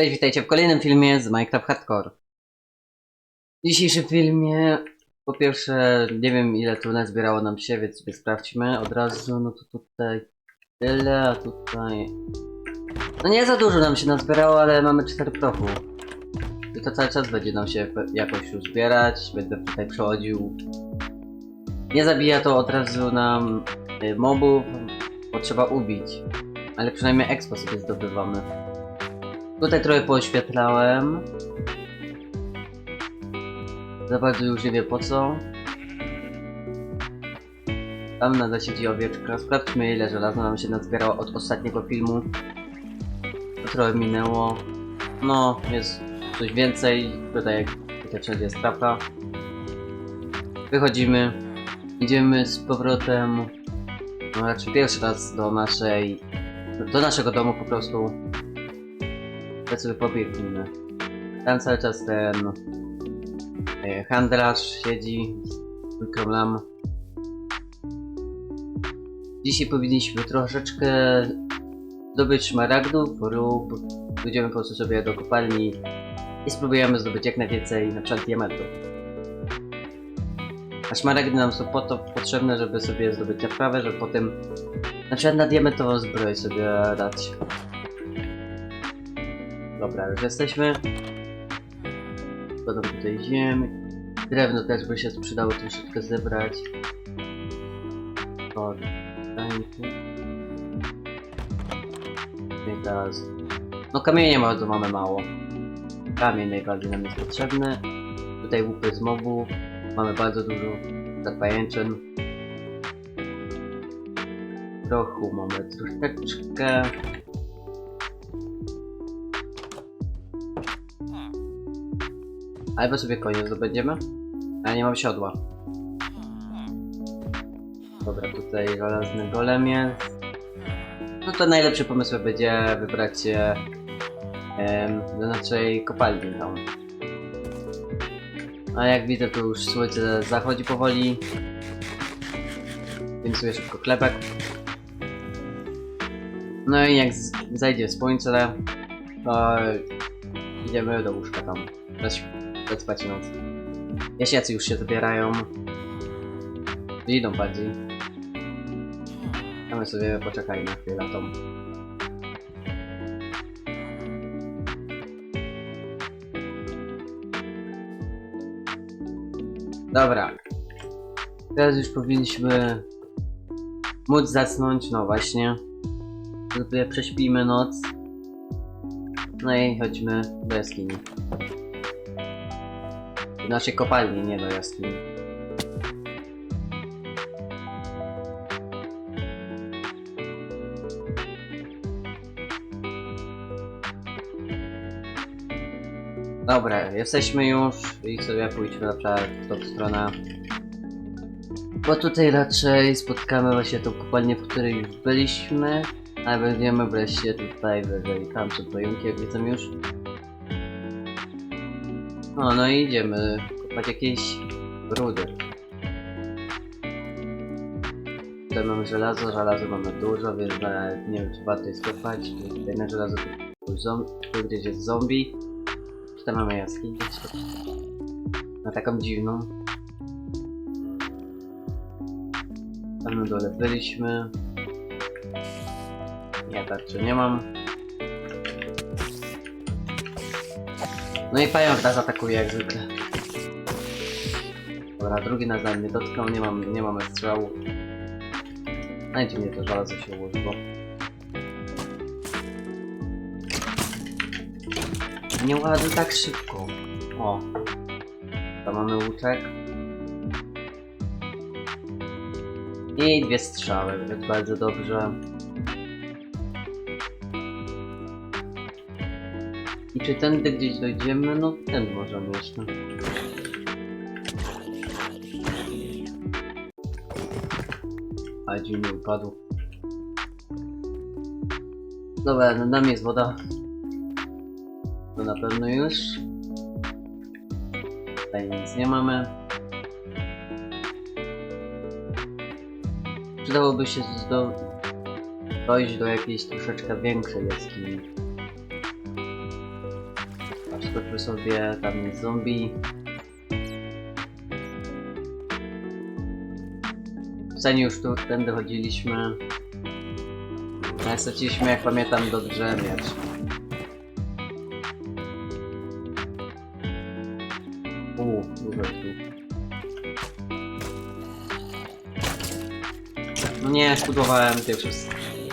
Cześć, witajcie w kolejnym filmie z Minecraft Hardcore. W dzisiejszym filmie, po pierwsze, nie wiem ile tu nazbierało nam się, więc sobie sprawdźmy od razu. No to tutaj tyle, a tutaj... No nie za dużo nam się nazbierało, ale mamy 4 prochu. I to cały czas będzie nam się jakoś uzbierać, będę tutaj przechodził. Nie zabija to od razu nam y, mobów, bo trzeba ubić. Ale przynajmniej expo sobie zdobywamy. Tutaj trochę poświetlałem. Za bardzo już nie wiem po co. Tam nadal siedzi owieczka. Sprawdźmy ile żelaza nam się nazbierało od ostatniego filmu. To trochę minęło. No, jest coś więcej. Tutaj jak tutaj wszędzie jest trapa. Wychodzimy. Idziemy z powrotem. No raczej pierwszy raz do naszej... Do naszego domu po prostu. Ja sobie pobiegnijmy. Tam cały czas ten e, handlarz siedzi mikrolam. Dzisiaj powinniśmy troszeczkę zdobyć szmaragdów lub pójdziemy po prostu sobie do kopalni i spróbujemy zdobyć jak najwięcej na przykład diamentów. A szmaragdy nam są po to potrzebne, żeby sobie zdobyć naprawę, żeby potem na przykład na diamentową zbroję sobie dać. Dobra, już jesteśmy. Składam tutaj ziemię. Drewno też by się przydało troszeczkę zebrać. I teraz... No kamienie bardzo mamy mało. Kamień najbardziej nam jest potrzebny. Tutaj łupy z mobu. Mamy bardzo dużo zapajęczyn. Prochu mamy troszeczkę. Albo sobie konie zdobędziemy. Ale nie mam siodła. Dobra, tutaj żelazny golem jest. No to najlepszy pomysł będzie wybrać się em, do naszej kopalni tam. A jak widzę, to już słońce zachodzi powoli. Więc sobie szybko chlebek. No i jak zajdzie słońce, to idziemy do łóżka tam. Zaś spać noc. Jasiacy już się zabierają. Idą bardziej. A my sobie poczekajmy chwilę tą. Dobra. Teraz już powinniśmy móc zasnąć, no właśnie. Sobie prześpimy noc. No i chodźmy do jaskini. Do naszej kopalni, nie do jaskini. Dobra, jesteśmy już i sobie pójdźmy na przykład w tą stronę. Bo tutaj raczej spotkamy właśnie tą kopalnię, w której już byliśmy. A będziemy wreszcie tutaj wyżej, tam przed pająki, jak widzę już. No, no i idziemy kopać jakieś rudy. Tutaj mamy żelazo, żelazo mamy dużo, więc nie wiem czy warto jest kopać. Tutaj na żelazo tu, tu gdzieś jest zombie. Tutaj mamy jaskinię. Na taką dziwną. Tam na dole byliśmy. Ja tarczy nie mam. No i pająk nas atakuje jak zwykle. Dobra, drugi nas na mnie dotknął, nie mam, nie mamy strzału. A nie dziwnie to żelazo się ułożyło. Nie ładuj tak szybko. O. To mamy łuczek. I dwie strzały, więc bardzo dobrze. Czy tędy gdzieś dojdziemy? No ten możemy jeszcze. A dziwnie upadł. Dobra, nad nami jest woda. To na pewno już. Tutaj nic nie mamy. Przydałoby się do... dojść do jakiejś troszeczkę większej jaskini. Przeskoczmy sobie, tam jest zombie. W scenie już tu tędy chodziliśmy. Ale straciliśmy, jak pamiętam, do drzemiecz. Uuu, dużo tu. No nie, spudowałem pierwszy,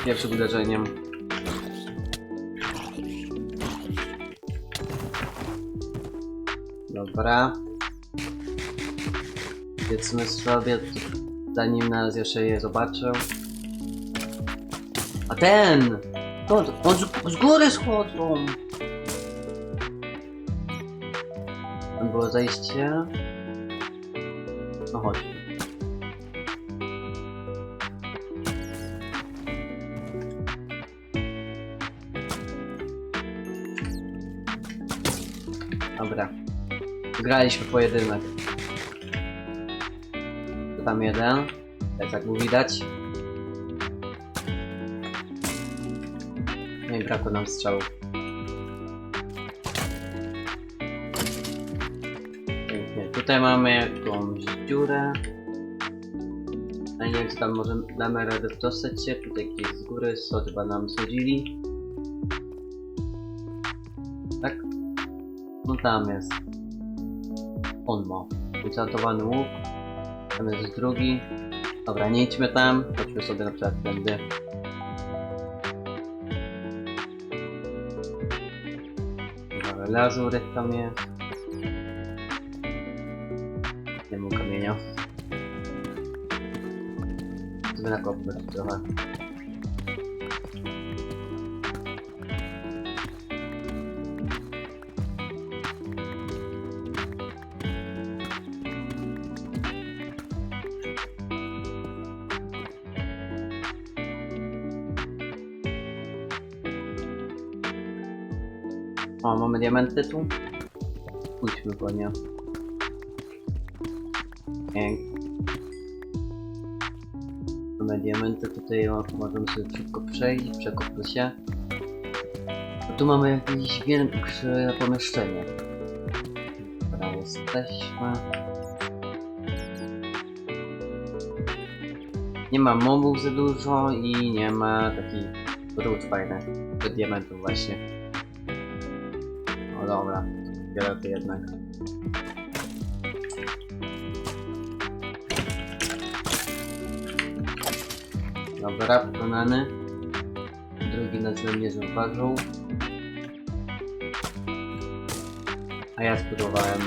pierwszym uderzeniem. Dobra. Wiedzmy sobie, zanim nas jeszcze je zobaczył. A ten! To, on z, z góry schodzą! Tam było zejście. No chodź. Dobra. Graliśmy pojedynek. Tam jeden. Tak jak mu widać. No i brakło nam strzału. Pięknie. Tutaj mamy jakąś dziurę. A nie wiem co tam może damy radę dostać się. Tutaj jakieś z góry, chyba nam sadzili. Tak? No tam jest. On ma. Enchantowany łuk. Tam jest drugi. Dobra, nie idźmy tam. Chodźmy sobie na przykład tędy. Dobra, lazury tam jest. Nie mam kamienia. Sobie nakopmy trochę. O, mamy diamenty tu? Pójdźmy po nie. Pięknie. Mamy diamenty tutaj, możemy sobie szybko przejść, przekopmy się. A tu mamy jakieś większe pomieszczenie. Dobra, jesteśmy. Nie ma mobów za dużo i nie ma takich ród fajnych do diamentów właśnie. Dobra, biorę to jednak. Dobra, pokonany. Drugi nas nie zauważył. A ja spudowałem.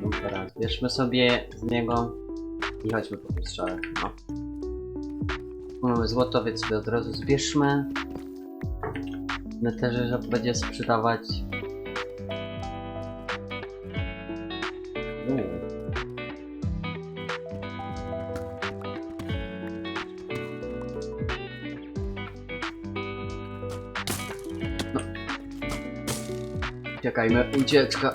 Dobra, zbierzmy sobie z niego i chodźmy po tą strzałę. No. Mamy złoto, więc sobie od razu zbierzmy. Neterze, że będzie sprzedawać. Uuu. No. Czekajmy, ucieczka.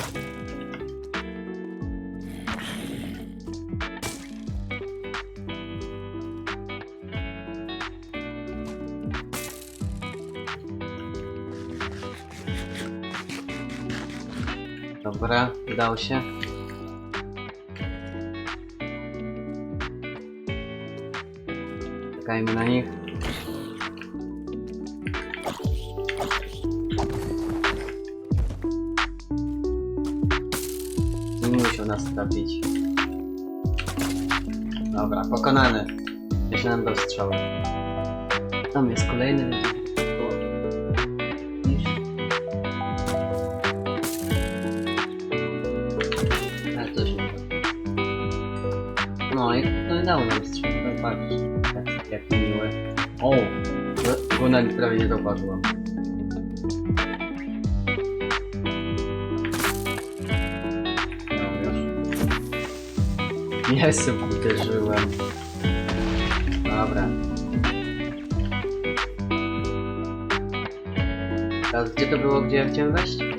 Udało się. Czekajmy na nich. Nie musiał nas trafić. Dobra, pokonany. Jeszcze nam dostrzał. Tam jest kolejny. więc- Go na prawie nie zauważyłam. No uderzyłem. Dobra. Teraz gdzie to było, gdzie ja chciałem wejść?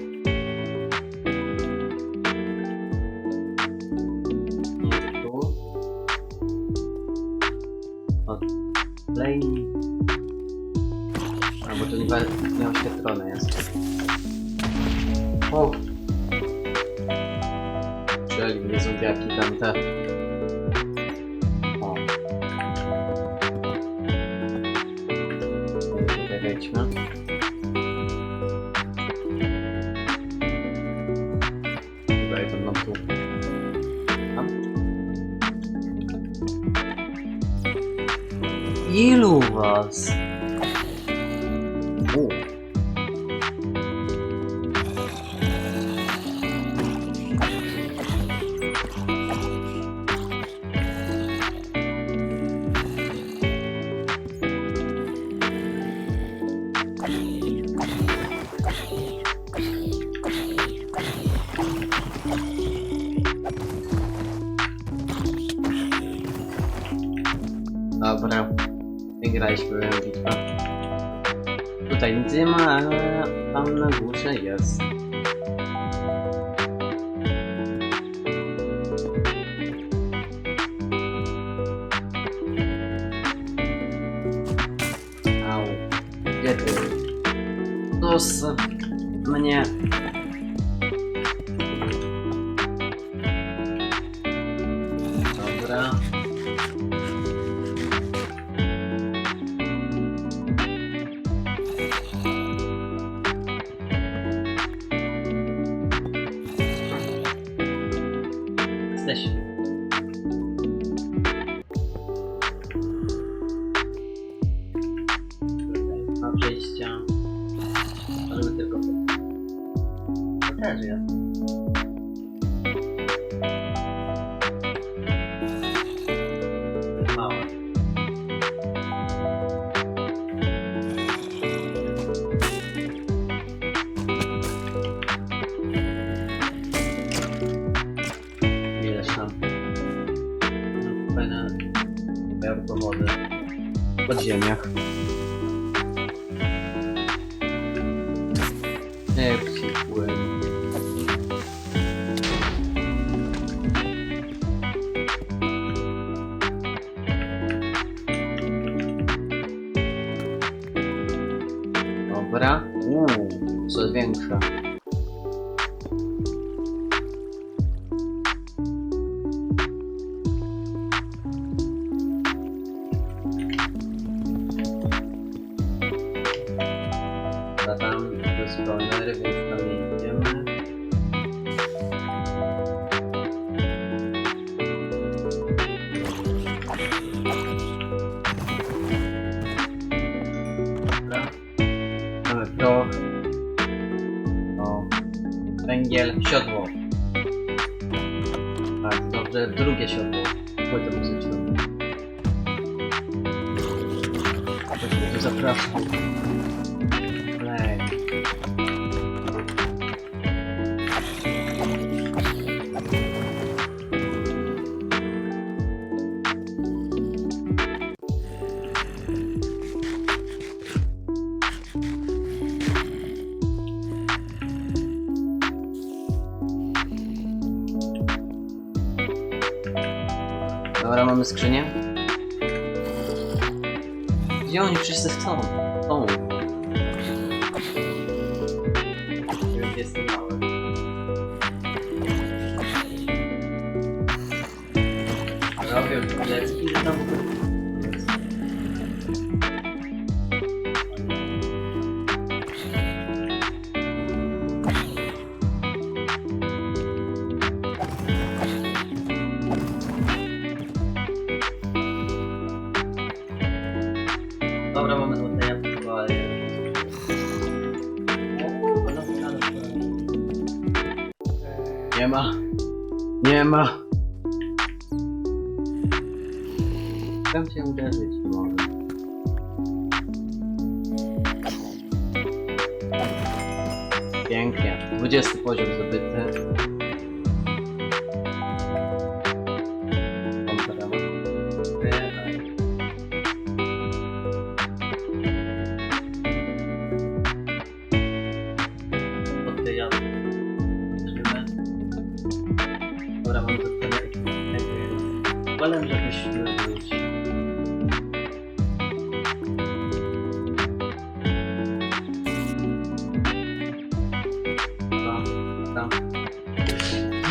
O! Czyli mnie zombiaki tamte. O. górze jest. Au. Gdzie ty? Jesteśmy. Wody w podziemiach. Epsi płyn. Węgiel, siodło. Tak, dobrze, drugie siodło. Chodź to muzyczne. Tu zapraszam. Dobra, mamy skrzynię. Gdzie oni wszyscy są? Są. Robię plecki, że tam... ma. Chcę cię uderzyć. Pięknie. 20 poziom zdobyty.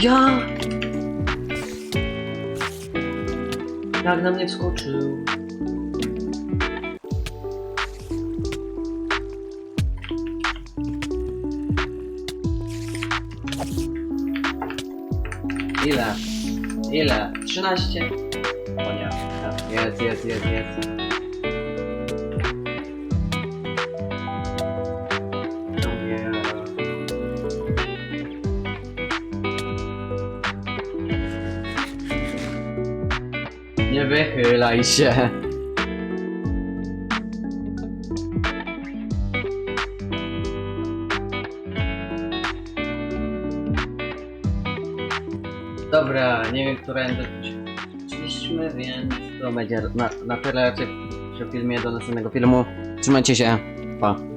Ja! Jak na mnie wskoczył. Ile? Ile? 13? O nie. Jest, jest, jest, jest. Nie wychylaj się. Dobra, nie wiem, którędy szliśmy, więc to będzie na, na tyle przy filmie do następnego filmu. Trzymajcie się, pa.